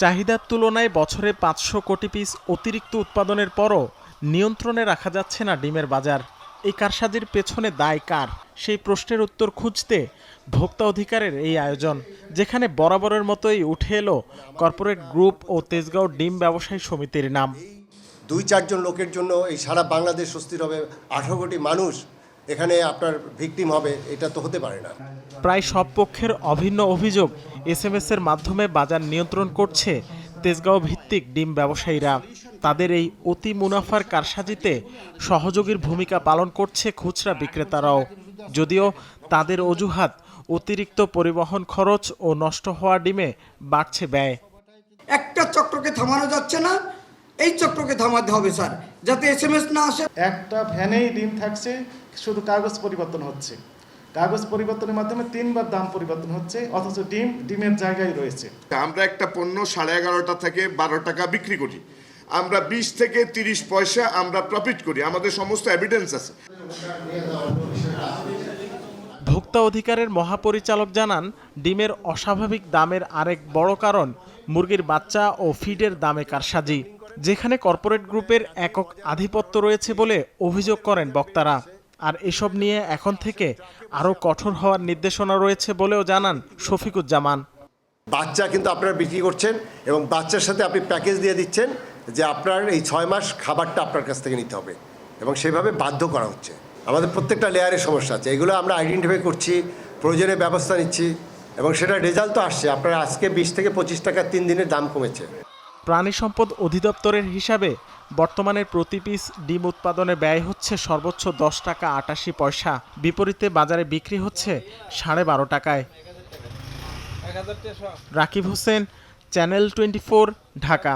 চাহিদার তুলনায় বছরে পাঁচশো কোটি পিস অতিরিক্ত উৎপাদনের পরও নিয়ন্ত্রণে রাখা যাচ্ছে না ডিমের বাজার। এই কারসাজির পেছনে দায় কার? সেই প্রশ্নের উত্তর খুঁজতে ভোক্তা অধিকারের এই আয়োজন, যেখানে বরাবরের মতোই উঠে এলো কর্পোরেট গ্রুপ ও তেজগাঁও ডিম ব্যবসায়ী সমিতির নাম। দুই চারজন লোকের জন্য এই সারা বাংলাদেশ স্বস্তির হবে। আঠারো কোটি মানুষ এখানে আপনার ভিকটিম হবে এটা তো হতে পারে না। প্রায় সব পক্ষের অভিন্ন অভিযোগ এসএমএস এর মাধ্যমে বাজার নিয়ন্ত্রণ করছে তেজগাঁও ভিত্তিক ডিম ব্যবসায়ীরা। তাদের এই অতি মুনাফার কারসাজিতে সহযোগীর ভূমিকা পালন করছে খুচরা বিক্রেতারাও। যদিও তাদের অজুহাত অতিরিক্ত পরিবহন খরচ ও নষ্ট হওয়া ডিমে বাড়ছে ব্যয়। একটা চক্রকে থামানো যাচ্ছে না এই চক্রকে থামাতে হবে স্যার। যাতে এস এম এস না আসে। একটা ভ্যানেই ডিম থাকছে শুধু কাগজ পরিবর্তন হচ্ছে। কাগজ পরিবর্তনের মাধ্যমে তিনবার দাম পরিবর্তন হচ্ছে অথচ ডিম ডিমের জায়গায় রয়েছে। আমরা একটা পণ্য সাড়ে এগারোটা থেকে বারো টাকা বিক্রি করি। আমরা বিশ থেকে তিরিশ পয়সা আমরা প্রফিট করি। আমাদের সমস্ত এভিডেন্স আছে। ভোক্তা অধিকারের মহাপরিচালক জানান ডিমের অস্বাভাবিক দামের আরেক বড় কারণ মুরগির বাচ্চা ও ফিডের দামে কারসাজি। যেখানে কর্পোরেট গ্রুপের একক আধিপত্য রয়েছে বলে অভিযোগ করেন বক্তারা। আর এসব নিয়ে এখন থেকে আরও কঠোর হওয়ার নির্দেশনা রয়েছে বলেও জানান শফিকুজ্জামান। বাচ্চা কিন্তু আপনারা বিক্রি করছেন এবং বাচ্চার সাথে আপনি প্যাকেজ দিয়ে দিচ্ছেন যে আপনার এই ছয় মাস খাবারটা আপনার কাছ থেকে নিতে হবে এবং সেভাবে বাধ্য করা হচ্ছে। আমাদের প্রত্যেকটা লেয়ারের সমস্যা আছে। এগুলো আমরা আইডেন্টিফাই করছি, প্রয়োজনে ব্যবস্থা নিচ্ছি এবং সেটা রেজাল্ট তো আসছে। আপনার আজকে বিশ থেকে পঁচিশ টাকা তিন দিনের দাম কমেছে। প্রাণী সম্পদ অধিদপ্তরের হিসাবে বর্তমানে প্রতি পিস ডিম উৎপাদনে ব্যয় হচ্ছে সর্বোচ্চ দশ টাকা আটাশি পয়সা। বিপরীতে বাজারে বিক্রি হচ্ছে সাড়ে বারো টাকায়। Rakib Hossain, channel twenty Dhaka.